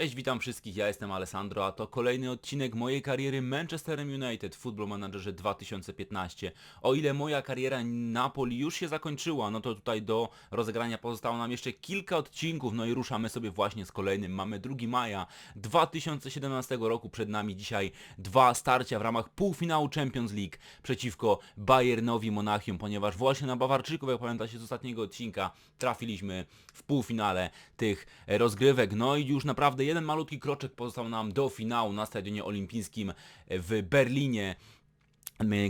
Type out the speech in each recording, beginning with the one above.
Cześć, witam wszystkich, ja jestem Alessandro, a to kolejny odcinek mojej kariery Manchesterem United Football Managerze 2015. O ile moja kariera Napoli już się zakończyła, no to tutaj do rozegrania pozostało nam jeszcze kilka odcinków, no i ruszamy sobie właśnie z kolejnym. Mamy 2 maja 2017 roku, przed nami dzisiaj dwa starcia w ramach półfinału Champions League przeciwko Bayernowi Monachium, ponieważ właśnie na Bawarczyków, jak pamiętacie z ostatniego odcinka, trafiliśmy w półfinale tych rozgrywek, no i już naprawdę jeden malutki kroczek pozostał nam do finału na Stadionie Olimpijskim w Berlinie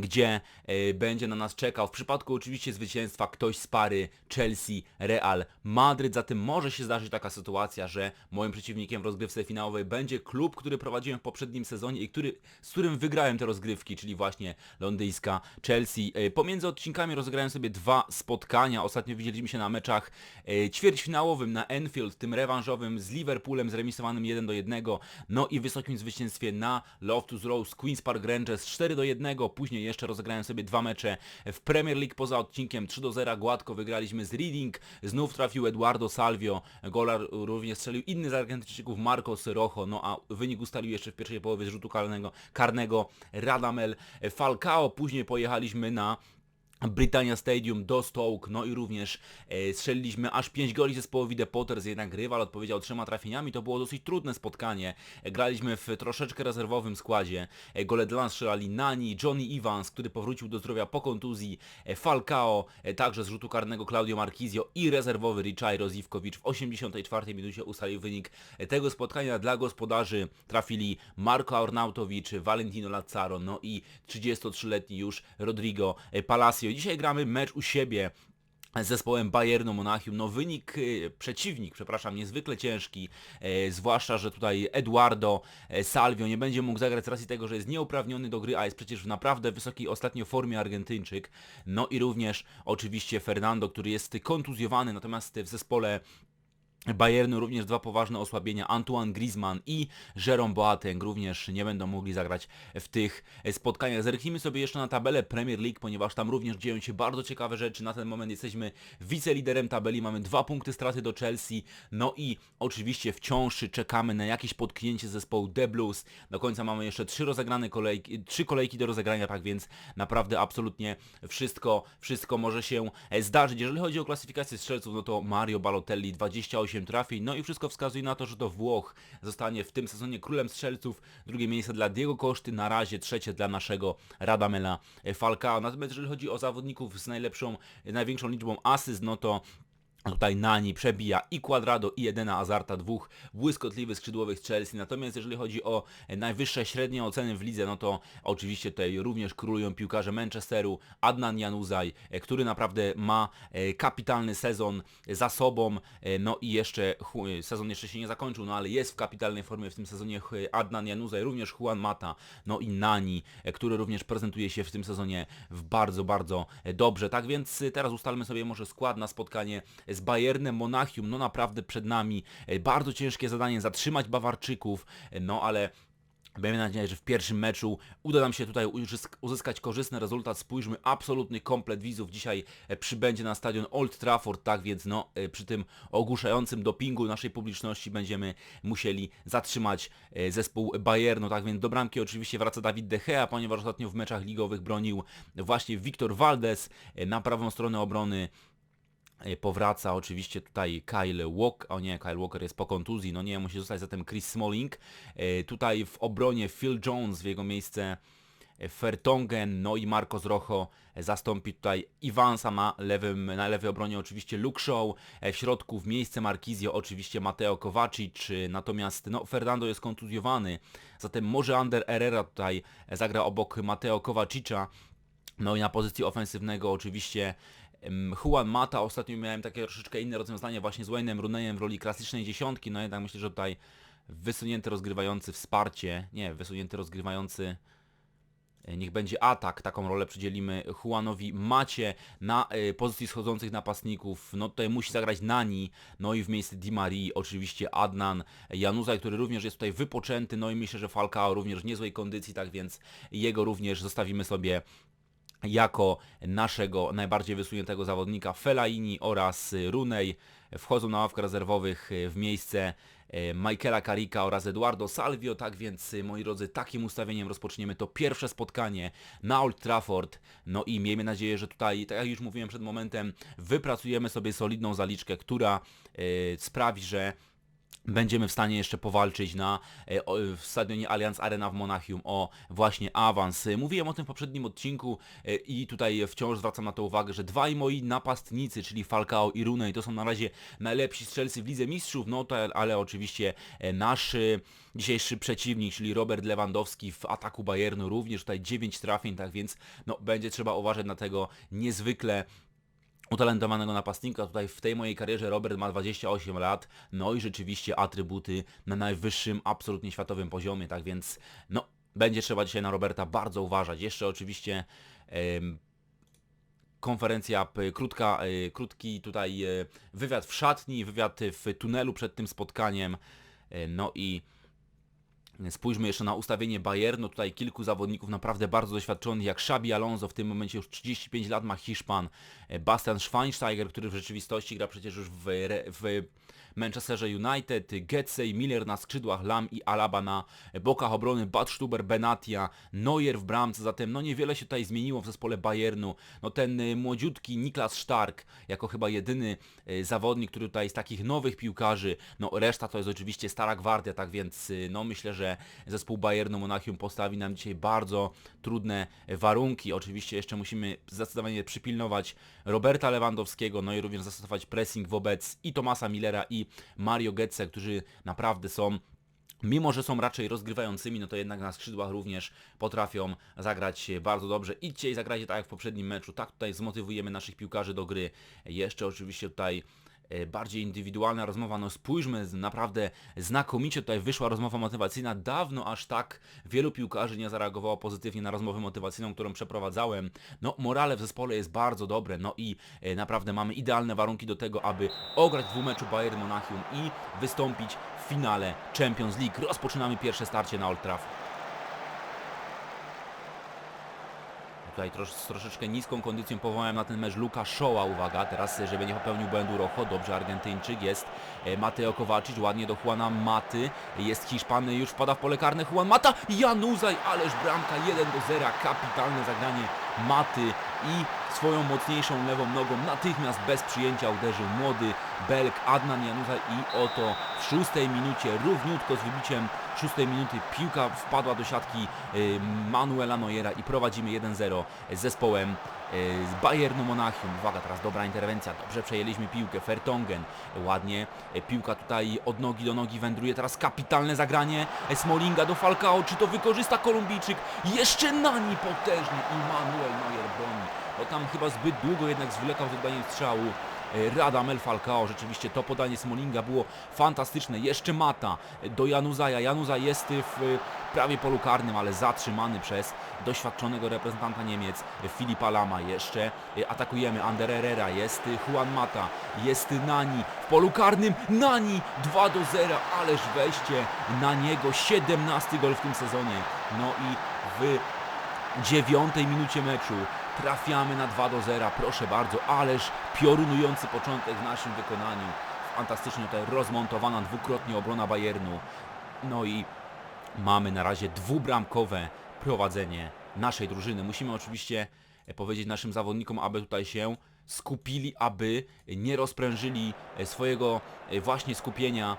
gdzie e, będzie na nas czekał w przypadku oczywiście zwycięstwa ktoś z pary Chelsea Real Madryt. Zatem może się zdarzyć taka sytuacja, że moim przeciwnikiem w rozgrywce finałowej będzie klub, który prowadziłem w poprzednim sezonie i który, z którym wygrałem te rozgrywki, czyli właśnie londyńska Chelsea. E, Pomiędzy odcinkami rozegrałem sobie dwa spotkania. Ostatnio widzieliśmy się na meczach e, ćwierćfinałowym na Enfield, tym rewanżowym z Liverpoolem zremisowanym 1 do 1, no i wysokim zwycięstwie na Loftus Road Queen's Park Rangers 4 do 1. Później jeszcze rozegrałem sobie dwa mecze w Premier League poza odcinkiem 3 do 0 gładko wygraliśmy z Reading. Znów trafił Eduardo Salvio, gola również strzelił inny z Argentyńczyków Marcos Rojo, no a wynik ustalił jeszcze w pierwszej połowie z rzutu karnego, karnego Radamel Falcao. Później pojechaliśmy na Britannia Stadium do Stoke, no i również e, strzeliliśmy aż 5 goli zespołowi The Potters, jednak rywal odpowiedział trzema trafieniami, to było dosyć trudne spotkanie. E, graliśmy w troszeczkę rezerwowym składzie. E, gole dla nas strzelali Nani, Johnny Evans, który powrócił do zdrowia po kontuzji, e, Falcao, e, także z rzutu karnego Claudio Marquizio i rezerwowy Richaj Rozivkowicz w 84 minucie ustalił wynik e, tego spotkania. Dla gospodarzy trafili Marco Arnautowicz, Valentino Lazzaro, no i 33-letni już Rodrigo e, Palacio. Dzisiaj gramy mecz u siebie z zespołem Bayernu Monachium. No wynik, e, przeciwnik, przepraszam, niezwykle ciężki, e, zwłaszcza, że tutaj Eduardo e, Salvio nie będzie mógł zagrać z racji tego, że jest nieuprawniony do gry, a jest przecież w naprawdę wysokiej ostatnio formie Argentyńczyk. No i również oczywiście Fernando, który jest kontuzjowany, natomiast w zespole Bayernu również dwa poważne osłabienia, Antoine Griezmann i Jerome Boateng również nie będą mogli zagrać w tych spotkaniach. Zerknijmy sobie jeszcze na tabelę Premier League, ponieważ tam również dzieją się bardzo ciekawe rzeczy. Na ten moment jesteśmy wiceliderem tabeli, mamy dwa punkty straty do Chelsea, no i oczywiście wciąż czekamy na jakieś potknięcie zespołu The Blues. Do końca mamy jeszcze trzy rozegrane kolejki, trzy kolejki do rozegrania, tak więc naprawdę absolutnie wszystko, wszystko może się zdarzyć. Jeżeli chodzi o klasyfikację strzelców, no to Mario Balotelli 28 trafień, no i wszystko wskazuje na to, że to Włoch zostanie w tym sezonie królem strzelców, drugie miejsce dla Diego Koszty, na razie trzecie dla naszego Radamela Falcao. Natomiast jeżeli chodzi o zawodników z najlepszą, największą liczbą asyst, no to Tutaj Nani przebija i Quadrado i Edena Azarta, dwóch błyskotliwych skrzydłowych z Chelsea. Natomiast jeżeli chodzi o najwyższe średnie oceny w lidze, no to oczywiście tutaj również królują piłkarze Manchesteru, Adnan Januzaj, e, który naprawdę ma e, kapitalny sezon za sobą. E, No i jeszcze sezon jeszcze się nie zakończył, no ale jest w kapitalnej formie w tym sezonie Adnan Januzaj, również Juan Mata, no i Nani, który również prezentuje się w tym sezonie w bardzo, bardzo dobrze. Tak więc teraz ustalmy sobie może skład na spotkanie z Bayernem Monachium. No naprawdę przed nami e, bardzo ciężkie zadanie zatrzymać Bawarczyków, e, no ale Miejmy nadzieję, że w pierwszym meczu uda nam się tutaj uzysk- uzyskać korzystny rezultat. Spójrzmy, absolutny komplet widzów dzisiaj e, przybędzie na stadion Old Trafford, tak więc no, przy tym ogłuszającym dopingu naszej publiczności będziemy musieli zatrzymać zespół Bayernu, tak więc do bramki oczywiście wraca Dawid De Gea, ponieważ ostatnio w meczach ligowych bronił właśnie Wiktor Valdes na prawą stronę obrony Powraca oczywiście tutaj Kyle Walker, o nie, Kyle Walker jest po kontuzji, no nie, musi zostać zatem Chris Smalling. E, Tutaj w obronie Phil Jones w jego miejsce e, Fertongen, no i Marcos Rojo zastąpi tutaj Iwansa na, lewym, na lewej obronie oczywiście Luke Shaw, e, w środku w miejsce Marquizio oczywiście Mateo Kovacic, e, natomiast no, Fernando jest kontuzjowany, zatem może Ander Herrera tutaj e, zagra obok Mateo Kovacicia, no i na pozycji ofensywnego oczywiście Juan Mata. Ostatnio miałem takie troszeczkę inne rozwiązanie właśnie z Wayne'em Rooneyem w roli klasycznej dziesiątki. No jednak myślę, że tutaj wysunięty rozgrywający wsparcie, nie, wysunięty rozgrywający e, Niech będzie atak, taką rolę przydzielimy Juanowi Macie na e, pozycji schodzących napastników. No tutaj musi zagrać Nani, no i w miejsce Di Marii oczywiście Adnan Januzaj, który również jest tutaj wypoczęty, no i myślę, że Falcao również w niezłej kondycji, tak więc jego również zostawimy sobie jako naszego najbardziej wysuniętego zawodnika Fellaini oraz Runej wchodzą na ławkę rezerwowych w miejsce e, Michaela Carricka oraz Eduardo Salvio, tak więc e, moi drodzy, takim ustawieniem rozpoczniemy to pierwsze spotkanie na Old Trafford, no i miejmy nadzieję, że tutaj, tak jak już mówiłem przed momentem, wypracujemy sobie solidną zaliczkę, która e, sprawi, że będziemy w stanie jeszcze powalczyć na e, w stadionie Allianz Arena w Monachium o właśnie awans. E, Mówiłem o tym w poprzednim odcinku e, i tutaj wciąż zwracam na to uwagę, że dwaj moi napastnicy, czyli Falcao i Rooney, to są na razie najlepsi strzelcy w Lidze Mistrzów, no to ale oczywiście nasz dzisiejszy przeciwnik, czyli Robert Lewandowski w ataku Bayernu również tutaj 9 trafień, tak więc no będzie trzeba uważać na tego niezwykle utalentowanego napastnika. Tutaj w tej mojej karierze Robert ma 28 lat, no i rzeczywiście atrybuty na najwyższym, absolutnie światowym poziomie, tak więc no będzie trzeba dzisiaj na Roberta bardzo uważać. Jeszcze oczywiście konferencja, krótka, e, krótki tutaj e, wywiad w szatni, wywiad w tunelu przed tym spotkaniem, e, no i Spójrzmy jeszcze na ustawienie Bayernu, tutaj kilku zawodników naprawdę bardzo doświadczonych, jak Xabi Alonso, w tym momencie już 35 lat ma Hiszpan, e, Bastian Schweinsteiger, który w rzeczywistości gra przecież już w, w Manchesterze United, Getsey, Miller na skrzydłach, Lam i Alaba na bokach obrony, Badstuber, Benatia, Neuer w bramce, zatem no niewiele się tutaj zmieniło w zespole Bayernu. No ten y, młodziutki Niklas Stark, jako chyba jedyny y, zawodnik, który tutaj z takich nowych piłkarzy, no reszta to jest oczywiście stara gwardia, tak więc y, no myślę, że zespół Bayernu Monachium postawi nam dzisiaj bardzo trudne warunki. Oczywiście jeszcze musimy zdecydowanie przypilnować Roberta Lewandowskiego, no i również zastosować pressing wobec i Tomasa Millera i Mario Götze, którzy naprawdę są Mimo, że są raczej rozgrywającymi, no to jednak na skrzydłach również potrafią zagrać bardzo dobrze. Idźcie i zagrajcie tak jak w poprzednim meczu. Tak tutaj zmotywujemy naszych piłkarzy do gry. Jeszcze oczywiście tutaj bardziej indywidualna rozmowa, no spójrzmy, naprawdę znakomicie tutaj wyszła rozmowa motywacyjna. Dawno aż tak wielu piłkarzy nie zareagowało pozytywnie na rozmowę motywacyjną, którą przeprowadzałem. No morale w zespole jest bardzo dobre, no i e, naprawdę mamy idealne warunki do tego, aby ograć w dwumeczu Bayern Monachium i wystąpić w finale Champions League. Rozpoczynamy pierwsze starcie na Old Trafford. Tutaj trosz, z troszeczkę niską kondycją powołałem na ten mecz Luka Shaw'a, uwaga, teraz żeby nie popełnił błędu Rojo, dobrze Argentyńczyk jest, e, Mateo Kowacic, ładnie do Juana Maty, jest Hiszpan, już wpada w pole karne Juan Mata, Januzaj, ależ bramka 1 do 0, kapitalne zagranie Maty i swoją mocniejszą lewą nogą natychmiast bez przyjęcia uderzył młody Belg Adnan Januzaj i oto w szóstej minucie, równiutko z wybiciem szóstej minuty piłka wpadła do siatki y, Manuela Neuera i prowadzimy 1-0 z zespołem y, z Bayernu Monachium. Uwaga, teraz dobra interwencja, dobrze przejęliśmy piłkę, Fertongen, ładnie, piłka tutaj od nogi do nogi wędruje, teraz kapitalne zagranie Smolinga do Falcao, czy to wykorzysta Kolumbijczyk? Jeszcze Nani potężny i Manuel Neuer broni. No tam chyba zbyt długo jednak zwlekał z oddaniem strzału. E, Radamel Falcao, rzeczywiście to podanie Smolinga było fantastyczne. Jeszcze Mata do Januzaja. Januza jest w e, prawie polu karnym, ale zatrzymany przez doświadczonego reprezentanta Niemiec e, Filipa Lama. Jeszcze e, atakujemy Ander Herrera, jest e, Juan Mata, jest Nani w polu karnym. Nani 2 do 0, ależ wejście na niego. 17 gol w tym sezonie. No i w dziewiątej minucie meczu trafiamy na 2 do 0, proszę bardzo, ależ piorunujący początek w naszym wykonaniu. Fantastycznie tutaj rozmontowana dwukrotnie obrona Bayernu. No i mamy na razie dwubramkowe prowadzenie naszej drużyny. Musimy oczywiście e, powiedzieć naszym zawodnikom, aby tutaj się skupili, aby nie rozprężyli e, swojego e, właśnie skupienia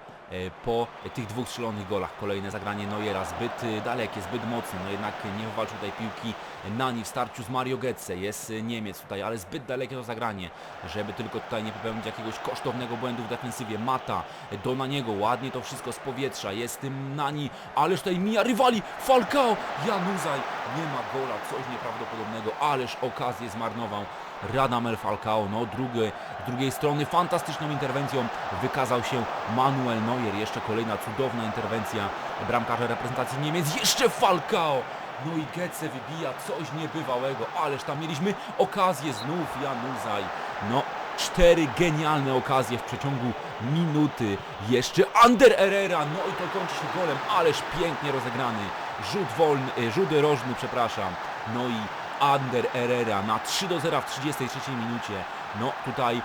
po tych dwóch strzelonych golach. Kolejne zagranie Neuera zbyt e, dalekie, zbyt mocne, no jednak nie wywalczył tutaj piłki Nani w starciu z Mario Götze. Jest e, Niemiec tutaj, ale zbyt dalekie to zagranie, żeby tylko tutaj nie popełnić jakiegoś kosztownego błędu w defensywie. Mata e, do Naniego, ładnie to wszystko z powietrza, jest tym Nani, ależ tutaj mija rywali, Falcao, Januzaj, nie ma gola, coś nieprawdopodobnego, ależ okazję zmarnował Radamel Falcao, no drugie, z drugiej strony fantastyczną interwencją wykazał się Manuel Neuer, jeszcze kolejna cudowna interwencja bramkarza reprezentacji Niemiec, jeszcze Falcao, no i Getze wybija coś niebywałego, ależ tam mieliśmy okazję znów Januzaj, no cztery genialne okazje w przeciągu minuty, jeszcze Ander Herrera, no i to kończy się golem, ależ pięknie rozegrany, rzut wolny, e, rzut rożny, przepraszam, no i Ander Herrera na 3 do 0 w 33 minucie. No tutaj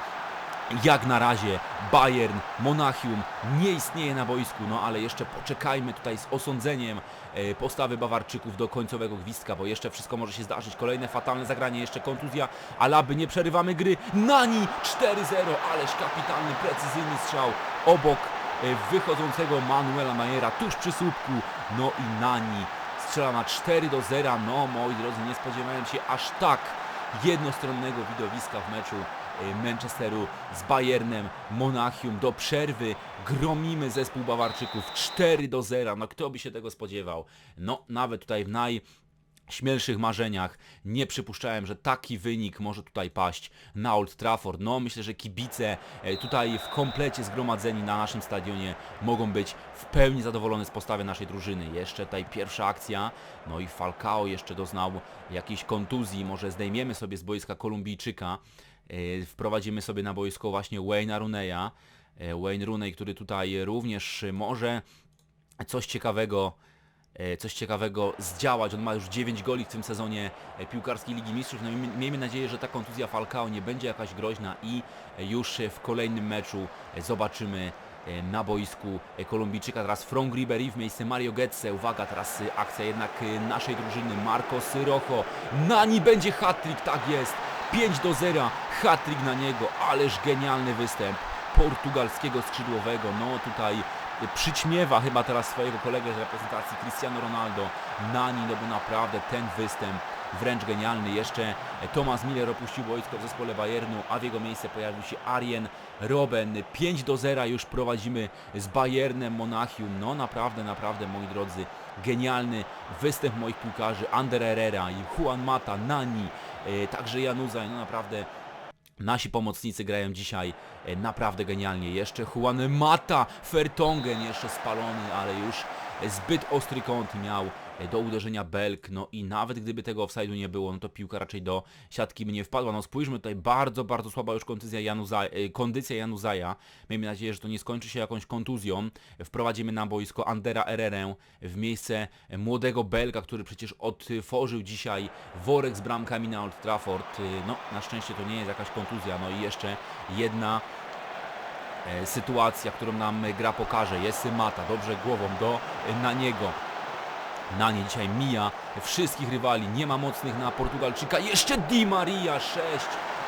jak na razie Bayern, Monachium nie istnieje na boisku, no ale jeszcze poczekajmy tutaj z osądzeniem e, postawy Bawarczyków do końcowego gwizdka, bo jeszcze wszystko może się zdarzyć. Kolejne fatalne zagranie, jeszcze kontuzja, Alaby, nie przerywamy gry. Nani 4-0, ależ kapitalny, precyzyjny strzał obok e, wychodzącego Manuela Majera tuż przy słupku. No i Nani strzela na 4 do 0. No moi drodzy, nie spodziewałem się aż tak jednostronnego widowiska w meczu Manchesteru z Bayernem, Monachium do przerwy gromimy zespół Bawarczyków 4 do 0. No kto by się tego spodziewał? No nawet tutaj w naj śmielszych marzeniach nie przypuszczałem, że taki wynik może tutaj paść na Old Trafford. No myślę, że kibice e, tutaj w komplecie zgromadzeni na naszym stadionie mogą być w pełni zadowolone z postawy naszej drużyny. Jeszcze tutaj pierwsza akcja, no i Falcao jeszcze doznał jakiejś kontuzji, może zdejmiemy sobie z boiska Kolumbijczyka, wprowadzimy sobie na boisko właśnie Wayne'a Runeya. E, Wayne Rooney, który tutaj również może coś ciekawego e, coś ciekawego zdziałać. On ma już 9 goli w tym sezonie e, piłkarskiej Ligi Mistrzów. No miejmy nadzieję, że ta kontuzja Falcao nie będzie jakaś groźna i e, już e, w kolejnym meczu e, zobaczymy e, na boisku e, Kolumbijczyka. Teraz Frank Ribery w miejsce Mario Götze. Uwaga, teraz e, akcja jednak e, naszej drużyny. Marcos Rojo. Nani będzie hat-trick, tak jest. 5 do 0. Hat-trick na niego. Ależ genialny występ portugalskiego skrzydłowego. No tutaj przyćmiewa chyba teraz swojego kolegę z reprezentacji Cristiano Ronaldo. Nani, no bo naprawdę ten występ wręcz genialny. Jeszcze Thomas Miller opuścił boisko w zespole Bayernu, a w jego miejsce pojawił się Arjen Robben. 5 do 0 już prowadzimy z Bayernem Monachium. No naprawdę, naprawdę moi drodzy, genialny występ moich piłkarzy. Ander Herrera i Juan Mata, Nani, e, także Januzaj, no naprawdę Nasi pomocnicy grają dzisiaj e, naprawdę genialnie. Jeszcze Juan Mata, Fertongen jeszcze spalony, ale już zbyt ostry kąt miał do uderzenia Belk. No i nawet gdyby tego offside'u nie było, no to piłka raczej do siatki by nie wpadła. No spójrzmy tutaj, bardzo, bardzo słaba już kondycja Januza, e, kondycja Januzaja. Miejmy nadzieję, że to nie skończy się jakąś kontuzją. Wprowadzimy na boisko Andera Ererę w miejsce młodego Belga, który przecież otworzył dzisiaj worek z bramkami na Old Trafford. Y, No, na szczęście to nie jest jakaś kontuzja. No i jeszcze jedna e, sytuacja, którą nam e, gra pokaże. Jest Mata, dobrze głową do e, na niego. Na nie dzisiaj mija wszystkich rywali. Nie ma mocnych na Portugalczyka. Jeszcze Di Maria 6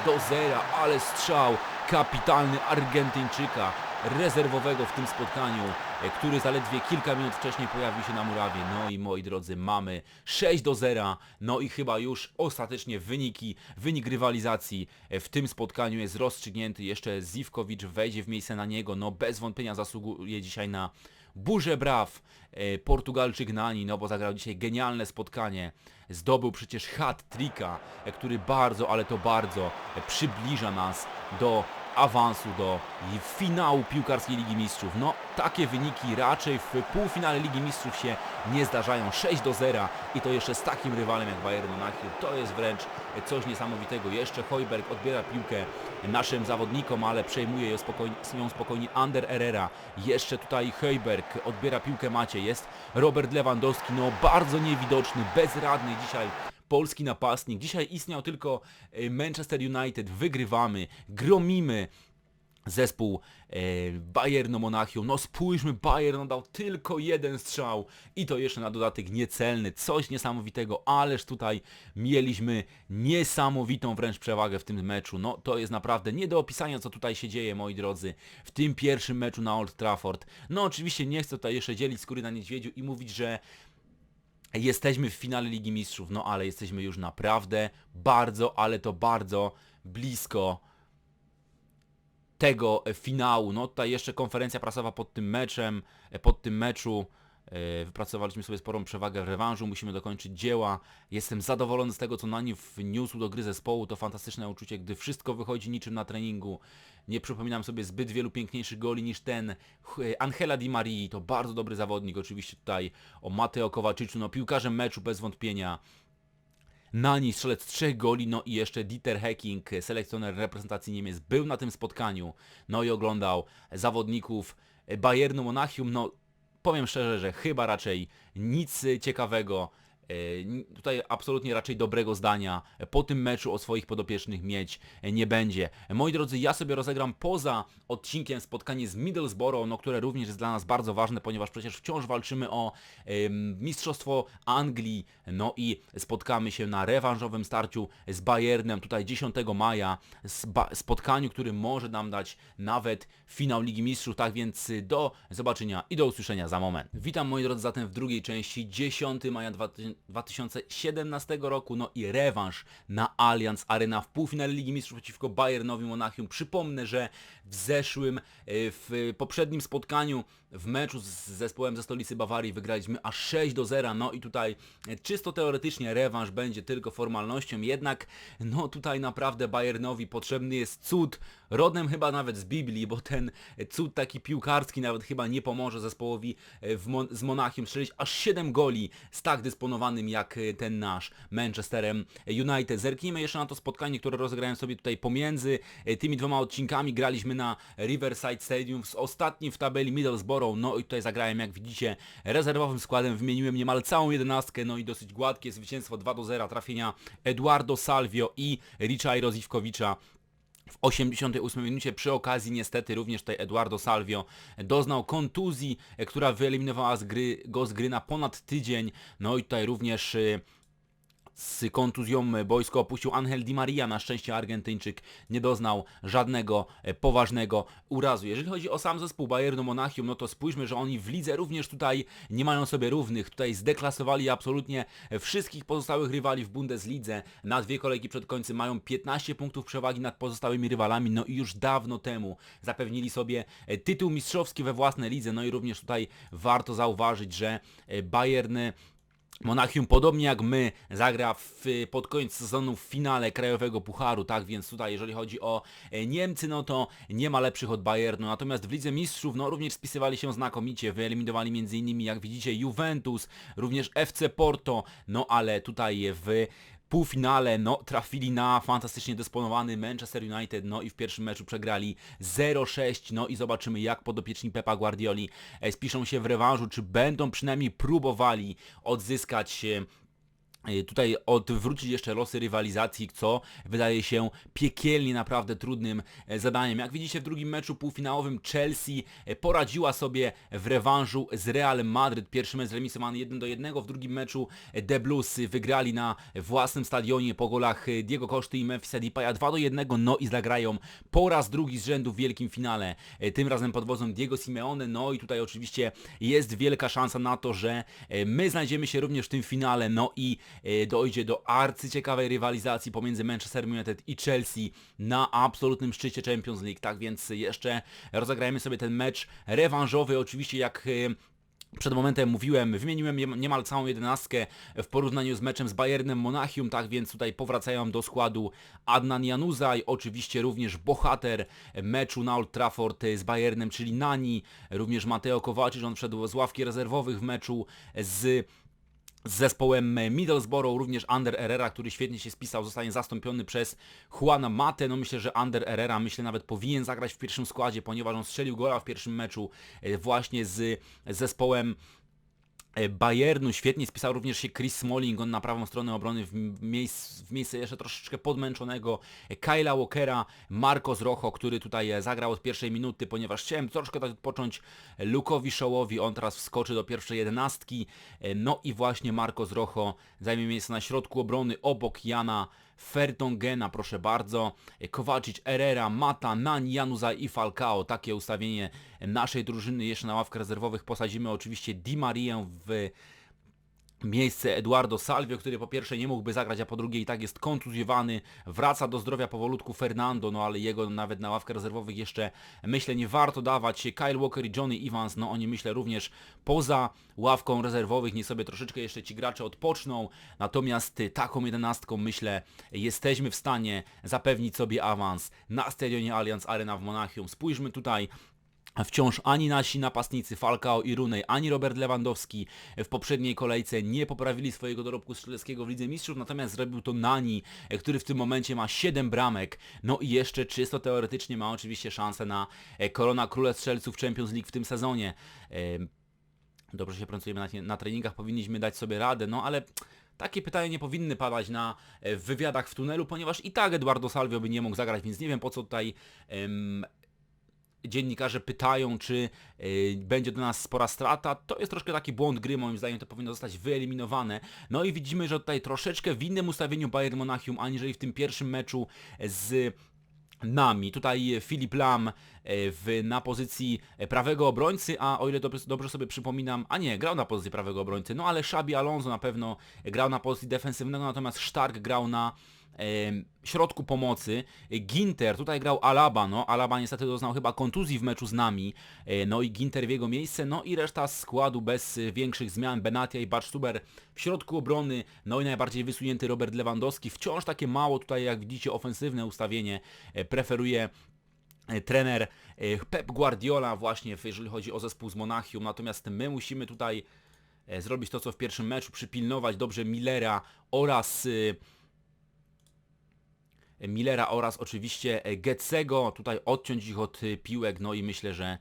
do 0, ale strzał kapitalny Argentyńczyka rezerwowego w tym spotkaniu, e, który zaledwie kilka minut wcześniej pojawił się na murawie. No i moi drodzy, mamy 6 do 0. No i chyba już ostatecznie wyniki, wynik rywalizacji e, w tym spotkaniu jest rozstrzygnięty. Jeszcze Zivkovic wejdzie w miejsce na niego. No bez wątpienia zasługuje dzisiaj na burzę braw. E, Portugalczyk Nani, no bo zagrał dzisiaj genialne spotkanie. Zdobył przecież hat-tricka, e, który bardzo, ale to bardzo e, przybliża nas do awansu do finału piłkarskiej Ligi Mistrzów. No, takie wyniki raczej w półfinale Ligi Mistrzów się nie zdarzają. 6 do 0 i to jeszcze z takim rywalem jak Bayern Monachium. To jest wręcz coś niesamowitego. Jeszcze Hojberg odbiera piłkę naszym zawodnikom, ale przejmuje ją spokojnie, ją spokojnie Ander Herrera. Jeszcze tutaj Hojberg odbiera piłkę Macie. Jest Robert Lewandowski, no bardzo niewidoczny, bezradny dzisiaj polski napastnik. Dzisiaj istniał tylko e, Manchester United. Wygrywamy, gromimy zespół e, Bayernu Monachium. No spójrzmy, Bayern dał tylko jeden strzał i to jeszcze na dodatek niecelny. Coś niesamowitego, ależ tutaj mieliśmy niesamowitą wręcz przewagę w tym meczu. No to jest naprawdę nie do opisania, co tutaj się dzieje, moi drodzy, w tym pierwszym meczu na Old Trafford. No oczywiście nie chcę tutaj jeszcze dzielić skóry na niedźwiedziu i mówić, że Jesteśmy w finale Ligi Mistrzów, no ale jesteśmy już naprawdę bardzo, ale to bardzo blisko tego finału. No tutaj jeszcze konferencja prasowa pod tym meczem, e, pod tym meczu. E, Wypracowaliśmy sobie sporą przewagę w rewanżu, musimy dokończyć dzieła. Jestem zadowolony z tego, co Nani wniósł do gry zespołu. To fantastyczne uczucie, gdy wszystko wychodzi niczym na treningu. Nie przypominam sobie zbyt wielu piękniejszych goli niż ten. Ch- Angela Di Marii to bardzo dobry zawodnik. Oczywiście tutaj o Mateo Kowaczyczu, no piłkarzem meczu bez wątpienia. Nani strzelec trzech goli, no i jeszcze Dieter Hecking, selekcjoner reprezentacji Niemiec, był na tym spotkaniu, no i oglądał zawodników Bayernu Monachium, no powiem szczerze, że chyba raczej nic ciekawego Tutaj absolutnie raczej dobrego zdania po tym meczu o swoich podopiecznych mieć e, nie będzie. E, Moi drodzy, ja sobie rozegram poza odcinkiem spotkanie z Middlesbrough, no które również jest dla nas bardzo ważne, ponieważ przecież wciąż walczymy o Mistrzostwo Anglii, no i spotkamy się na rewanżowym starciu z Bayernem tutaj 10 maja, spotkaniu, który może nam dać nawet finał Ligi Mistrzów, tak więc y, do zobaczenia i do usłyszenia za moment. Witam moi drodzy zatem w drugiej części 10 maja 2017 roku, no i rewanż na Allianz Arena w półfinale Ligi Mistrzów przeciwko Bayernowi Monachium. Przypomnę, że w zeszłym, y, w poprzednim spotkaniu w meczu z zespołem ze stolicy Bawarii wygraliśmy aż 6 do 0, no i tutaj e, czysto teoretycznie rewanż będzie tylko formalnością, jednak no tutaj naprawdę Bayernowi potrzebny jest cud, rodem chyba nawet z Biblii, bo ten cud taki piłkarski nawet chyba nie pomoże zespołowi e, Mon- z Monachium strzelić aż 7 goli z tak dysponowanym jak e, ten nasz Manchesterem United. Zerknijmy jeszcze na to spotkanie, które rozegrałem sobie tutaj pomiędzy e, tymi dwoma odcinkami. Graliśmy na Riverside Stadium z ostatnim w tabeli Middlesbrough, no i tutaj zagrałem jak widzicie rezerwowym składem, wymieniłem niemal całą jedenastkę, no i dosyć gładkie zwycięstwo 2 do 0, trafienia Eduardo Salvio i Richa Rozivkowicza w 88 minucie przy okazji niestety również tutaj Eduardo Salvio doznał kontuzji, e, która wyeliminowała z gry, go z gry na ponad tydzień. No i tutaj również y, z kontuzją boisko opuścił Angel Di Maria. Na szczęście Argentyńczyk nie doznał żadnego e, poważnego urazu. Jeżeli chodzi o sam zespół Bayernu Monachium, no to spójrzmy, że oni w lidze również tutaj nie mają sobie równych. Tutaj zdeklasowali absolutnie wszystkich pozostałych rywali w Bundeslidze. Na dwie kolejki przed końcem mają 15 punktów przewagi nad pozostałymi rywalami. No i już dawno temu zapewnili sobie e, tytuł mistrzowski we własnej lidze. No i również tutaj warto zauważyć, że e, Bayern Monachium podobnie jak my zagra w, pod koniec sezonu w finale krajowego pucharu, tak? Więc tutaj jeżeli chodzi o e, Niemcy, no to nie ma lepszych od Bayernu, natomiast w Lidze Mistrzów no również spisywali się znakomicie, wyeliminowali m.in. jak widzicie Juventus, również FC Porto, no ale tutaj w półfinale, no trafili na fantastycznie dysponowany Manchester United, no i w pierwszym meczu przegrali 0-6, no i zobaczymy jak podopieczni Pepa Guardioli e, spiszą się w rewanżu, czy będą przynajmniej próbowali odzyskać e, tutaj odwrócić jeszcze losy rywalizacji, co wydaje się piekielnie naprawdę trudnym e, zadaniem. Jak widzicie w drugim meczu półfinałowym Chelsea e, poradziła sobie w rewanżu z Real Madryt. Pierwszy mecz zremisowany 1 do 1, w drugim meczu e, The Blues wygrali na własnym stadionie po golach e, Diego Koszty i Memphisa Depaya 2 do 1, no i zagrają po raz drugi z rzędu w wielkim finale, e, tym razem pod wodzą Diego Simeone, no i tutaj oczywiście jest wielka szansa na to, że e, my znajdziemy się również w tym finale, no i e, dojdzie do arcyciekawej rywalizacji pomiędzy Manchester United i Chelsea na absolutnym szczycie Champions League, tak więc jeszcze rozegrajmy sobie ten mecz rewanżowy, oczywiście jak e, przed momentem mówiłem, wymieniłem nie- niemal całą jedenastkę w porównaniu z meczem z Bayernem Monachium, tak więc tutaj powracają do składu Adnan Januzaj, oczywiście również bohater meczu na Old Trafford z Bayernem, czyli Nani, również Mateo Kowacic, on wszedł z ławki rezerwowych w meczu z z zespołem Middlesbrough, również Ander Herrera, który świetnie się spisał, zostanie zastąpiony przez Juana Mate. No myślę, że Ander Herrera myślę nawet powinien zagrać w pierwszym składzie, ponieważ on strzelił gola w pierwszym meczu e, właśnie z zespołem Bayernu. Świetnie spisał również się Chris Smalling, on na prawą stronę obrony w, miejsc, w miejsce jeszcze troszeczkę podmęczonego e, Kyla Walkera, Marcos Rojo, który tutaj e, zagrał od pierwszej minuty, ponieważ chciałem troszkę dać odpocząć Lukowi Shawowi, on teraz wskoczy do pierwszej jedenastki, E, no i właśnie Marcos Rojo zajmie miejsce na środku obrony obok Jana Fertongena, proszę bardzo, E, Kowacic, Herrera, Mata, Nani, Januzaj i Falcao, takie ustawienie naszej drużyny, jeszcze na ławkę rezerwowych posadzimy oczywiście Di Marię w miejsce Eduardo Salvio, który po pierwsze nie mógłby zagrać, a po drugie i tak jest kontuzjowany, wraca do zdrowia powolutku Fernando, no ale jego nawet na ławkę rezerwowych jeszcze myślę nie warto dawać. Kyle Walker i Johnny Evans, no oni myślę również poza ławką rezerwowych, nie sobie troszeczkę jeszcze ci gracze odpoczną, natomiast taką jedenastką myślę jesteśmy w stanie zapewnić sobie awans na stadionie Allianz Arena w Monachium. Spójrzmy tutaj Wciąż ani nasi napastnicy Falcao i Runej, ani Robert Lewandowski w poprzedniej kolejce nie poprawili swojego dorobku strzeleckiego w Lidze Mistrzów, natomiast zrobił to Nani, który w tym momencie ma 7 bramek, no i jeszcze czysto teoretycznie ma oczywiście szansę na e, korona króla strzelców Champions League w tym sezonie. E, Dobrze się pracujemy na, na treningach, powinniśmy dać sobie radę, no ale Takie pytania nie powinny padać na e, wywiadach w tunelu, ponieważ i tak Eduardo Salvio by nie mógł zagrać, więc nie wiem po co tutaj dziennikarze pytają, czy y, będzie do nas spora strata. To jest troszkę taki błąd gry, moim zdaniem to powinno zostać wyeliminowane. No i widzimy, że tutaj troszeczkę w innym ustawieniu Bayern Monachium, aniżeli w tym pierwszym meczu z nami. Tutaj Filip Lam e, w, na pozycji prawego obrońcy, a o ile dobrze, dobrze sobie przypominam, a nie, grał na pozycji prawego obrońcy, no ale Xabi Alonso na pewno grał na pozycji defensywnego, natomiast Stark grał na środku pomocy. Ginter, tutaj grał Alaba, no. Alaba niestety doznał chyba kontuzji w meczu z nami, e, no i Ginter w jego miejsce, no i reszta składu bez większych zmian, Benatia i Barstuber w środku obrony, no i najbardziej wysunięty Robert Lewandowski, wciąż takie mało tutaj jak widzicie ofensywne ustawienie, e, preferuje e, trener Pep Guardiola właśnie, jeżeli chodzi o zespół z Monachium, natomiast my musimy tutaj zrobić to, co w pierwszym meczu, przypilnować dobrze Millera oraz Millera oraz oczywiście Getsego, tutaj odciąć ich od piłek, no i myślę, że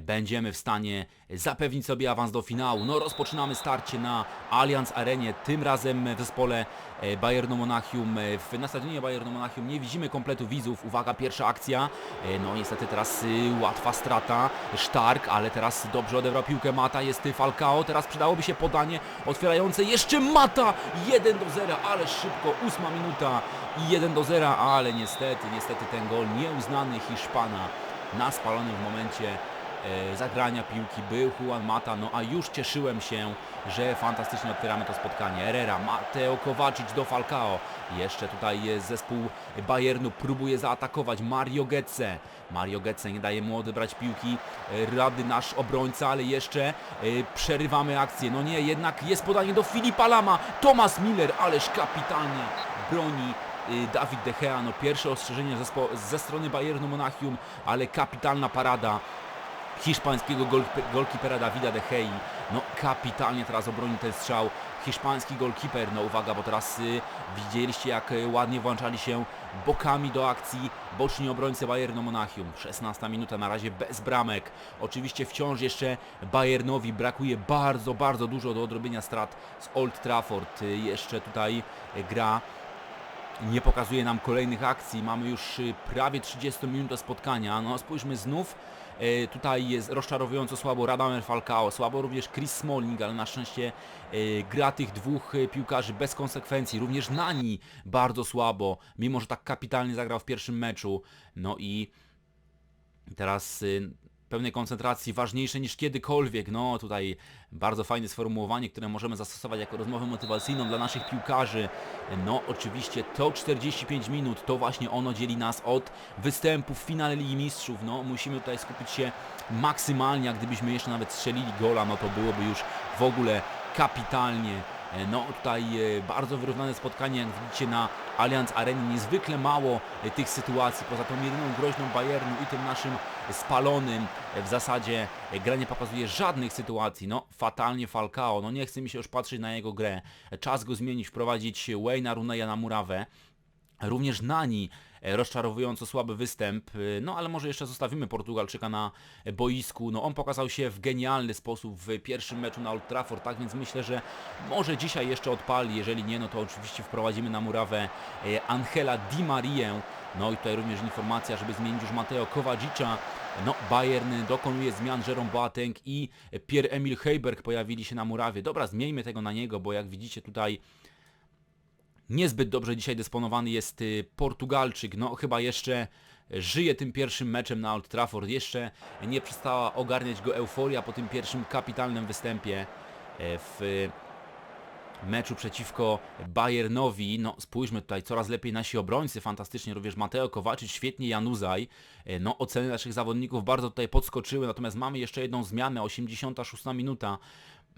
będziemy w stanie zapewnić sobie awans do finału. No rozpoczynamy starcie na Allianz Arenie, tym razem w zespole e, Bayernu Monachium. E, w- Na Bayernu Monachium nie widzimy kompletu widzów. Uwaga, pierwsza akcja. E, No niestety teraz łatwa strata. Stark, ale teraz dobrze odebrał piłkę Mata, jest Falcao. Teraz przydałoby się podanie otwierające jeszcze Mata! 1 do 0, ale szybko, ósma minuta i 1 do 0, ale niestety, niestety ten gol nieuznany Hiszpana na spalonym w momencie zagrania piłki był Juan Mata, no a już cieszyłem się, że fantastycznie otwieramy to spotkanie. Herrera, Mateo Kovacic do Falcao. Jeszcze tutaj jest zespół Bayernu, próbuje zaatakować Mario Götze. Mario Götze nie daje mu odebrać piłki, e, rady nasz obrońca, ale jeszcze e, przerywamy akcję. No nie, jednak jest podanie do Filipa Lama. Thomas Miller, ależ kapitalnie broni Dawid De Gea, no pierwsze ostrzeżenie ze strony Bayernu Monachium, ale kapitalna parada hiszpańskiego gol, golkipera Dawida De Gei. No kapitalnie teraz obronił ten strzał hiszpański golkiper. No uwaga, bo teraz y, widzieliście jak y, ładnie włączali się bokami do akcji boczni obrońcy Bayernu Monachium. 16 minuta na razie bez bramek. Oczywiście wciąż jeszcze Bayernowi brakuje bardzo, bardzo dużo do odrobienia strat z Old Trafford. Y, Jeszcze tutaj y, gra nie pokazuje nam kolejnych akcji. Mamy już y, prawie 30 minut spotkania. No spójrzmy znów. e, Tutaj jest rozczarowująco słabo Radamel Falcao, słabo również Chris Smalling, ale na szczęście e, gra tych dwóch e, piłkarzy bez konsekwencji. Również Nani bardzo słabo, mimo że tak kapitalnie zagrał w pierwszym meczu. No i teraz y, pełnej koncentracji, ważniejsze niż kiedykolwiek. No tutaj bardzo fajne sformułowanie, które możemy zastosować jako rozmowę motywacyjną dla naszych piłkarzy. No oczywiście to 45 minut, to właśnie ono dzieli nas od występu w finale Ligi Mistrzów. No musimy tutaj skupić się maksymalnie, a gdybyśmy jeszcze nawet strzelili gola, no to byłoby już w ogóle kapitalnie. No tutaj e, bardzo wyrównane spotkanie, jak widzicie na Allianz Arenie, niezwykle mało e, tych sytuacji, poza tą jedyną groźną Bayernu i tym naszym spalonym. W zasadzie gra nie pokazuje żadnych sytuacji, no fatalnie Falcao, no nie chce mi się już patrzeć na jego grę, czas go zmienić, wprowadzić Wayne'a Runeya na murawę, Również Nani e, rozczarowująco słaby występ, e, no ale może jeszcze zostawimy Portugalczyka na boisku. No on pokazał się w genialny sposób w pierwszym meczu na Old Trafford, tak więc myślę, że może dzisiaj jeszcze odpali, jeżeli nie, no to oczywiście wprowadzimy na murawę e, Angela Di Marię. No i tutaj również informacja, żeby zmienić już Mateo Kowadzicza. No, Bayern dokonuje zmian, Jerome Boateng i Pierre-Emil Heiberg pojawili się na murawie. Dobra, zmieńmy tego na niego, bo jak widzicie tutaj niezbyt dobrze dzisiaj dysponowany jest y, Portugalczyk. No chyba jeszcze żyje tym pierwszym meczem na Old Trafford. Jeszcze nie przestała ogarniać go euforia po tym pierwszym kapitalnym występie e, w meczu przeciwko Bayernowi. No spójrzmy tutaj, coraz lepiej nasi obrońcy, fantastycznie również Mateo Kowaczyk, świetnie Januzaj. E, No oceny naszych zawodników bardzo tutaj podskoczyły, natomiast mamy jeszcze jedną zmianę, 86 minuta.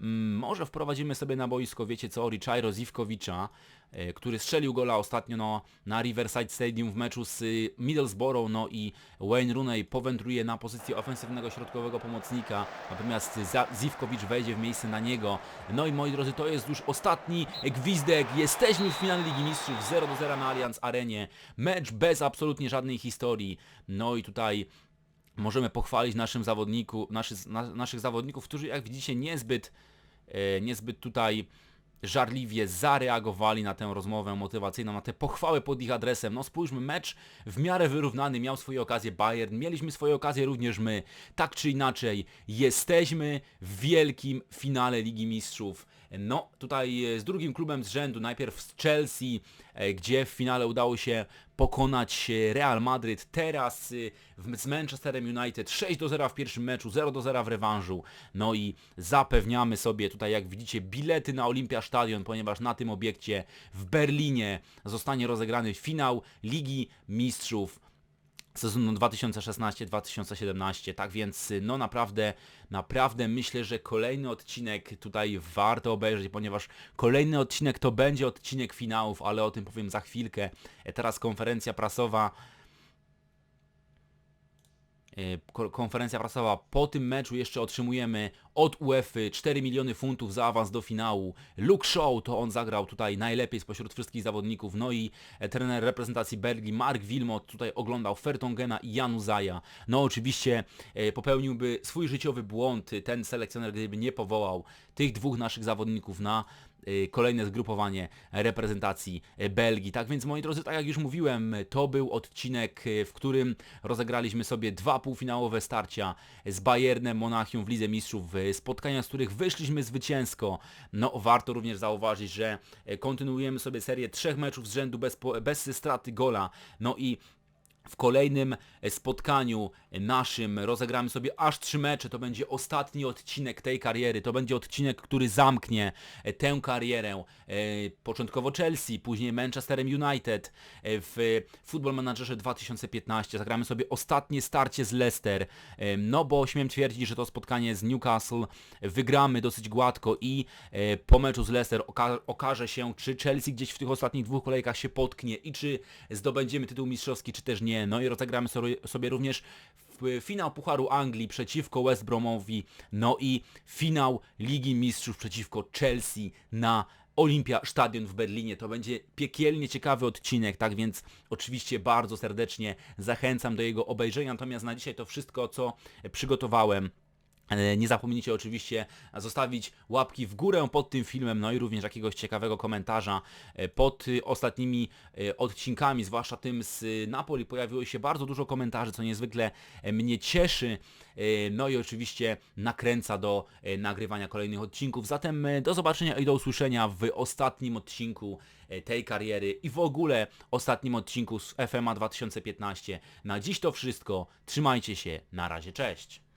Mm, Może wprowadzimy sobie na boisko, wiecie co, Richairo Zivkowicza, e, który strzelił gola ostatnio no, na Riverside Stadium w meczu z y, Middlesbrough, no i Wayne Rooney powędruje na pozycję ofensywnego środkowego pomocnika, natomiast Zivkowicz wejdzie w miejsce na niego. No i moi drodzy, to jest już ostatni gwizdek, jesteśmy w finale Ligi Mistrzów 0 do 0 na Allianz Arenie, mecz bez absolutnie żadnej historii, no i tutaj możemy pochwalić naszym zawodniku, naszy, na, naszych zawodników, którzy jak widzicie niezbyt, niezbyt tutaj żarliwie zareagowali na tę rozmowę motywacyjną, na te pochwały pod ich adresem. No spójrzmy, mecz w miarę wyrównany, miał swoje okazje Bayern, mieliśmy swoje okazje również my. Tak czy inaczej, jesteśmy w wielkim finale Ligi Mistrzów. No, tutaj e, z drugim klubem z rzędu, najpierw z Chelsea, e, gdzie w finale udało się pokonać e, Real Madryt, teraz z Manchesterem United 6 do 0 w pierwszym meczu, 0 do 0 w rewanżu. No i zapewniamy sobie tutaj, jak widzicie, bilety na Olympia Stadion, ponieważ na tym obiekcie w Berlinie zostanie rozegrany finał Ligi Mistrzów sezonu 2016-2017, tak więc no naprawdę, naprawdę myślę, że kolejny odcinek tutaj warto obejrzeć, ponieważ kolejny odcinek to będzie odcinek finałów, ale o tym powiem za chwilkę. E, Teraz konferencja prasowa konferencja prasowa. Po tym meczu jeszcze otrzymujemy od UEFA 4 miliony funtów za awans do finału. Luke Shaw to on zagrał tutaj najlepiej spośród wszystkich zawodników. No i e, trener reprezentacji Belgii Mark Wilmot tutaj oglądał Fertongena i Januzaja. No oczywiście e, popełniłby swój życiowy błąd e, ten selekcjoner, gdyby nie powołał tych dwóch naszych zawodników na kolejne zgrupowanie reprezentacji y, Belgii. Tak więc moi drodzy, tak jak już mówiłem, to był odcinek, y, w którym rozegraliśmy sobie dwa półfinałowe starcia z Bayernem Monachium w Lidze Mistrzów, y, spotkania, z których wyszliśmy zwycięsko. No warto również zauważyć, że y, kontynuujemy sobie serię trzech meczów z rzędu bez, bez straty gola. No i w kolejnym e, spotkaniu naszym rozegramy sobie aż trzy mecze. To będzie ostatni odcinek tej kariery. To będzie odcinek, który zamknie e, tę karierę. E, Początkowo Chelsea, później Manchesterem United. W Football Managerze 2015 zagramy sobie ostatnie starcie z Leicester. No bo śmiem twierdzić, że to spotkanie z Newcastle wygramy dosyć gładko i po meczu z Leicester oka okaże się, czy Chelsea gdzieś w tych ostatnich dwóch kolejkach się potknie i czy zdobędziemy tytuł mistrzowski, czy też nie. No i rozegramy sobie, również finał Pucharu Anglii przeciwko West Bromowi, no i finał Ligi Mistrzów przeciwko Chelsea na Olimpia Stadion w Berlinie. To będzie piekielnie ciekawy odcinek, tak więc oczywiście bardzo serdecznie zachęcam do jego obejrzenia. Natomiast na dzisiaj to wszystko, co przygotowałem. E, Nie zapomnijcie oczywiście zostawić łapki w górę pod tym filmem, no i również jakiegoś ciekawego komentarza e, pod y, ostatnimi e, odcinkami, zwłaszcza tym z y, Napoli. Pojawiło się bardzo dużo komentarzy, co niezwykle mnie cieszy. No i oczywiście nakręca do nagrywania kolejnych odcinków. Zatem do zobaczenia i do usłyszenia w ostatnim odcinku tej kariery i w ogóle ostatnim odcinku z FMA 2015. Na dziś to wszystko. Trzymajcie się. Na razie, cześć.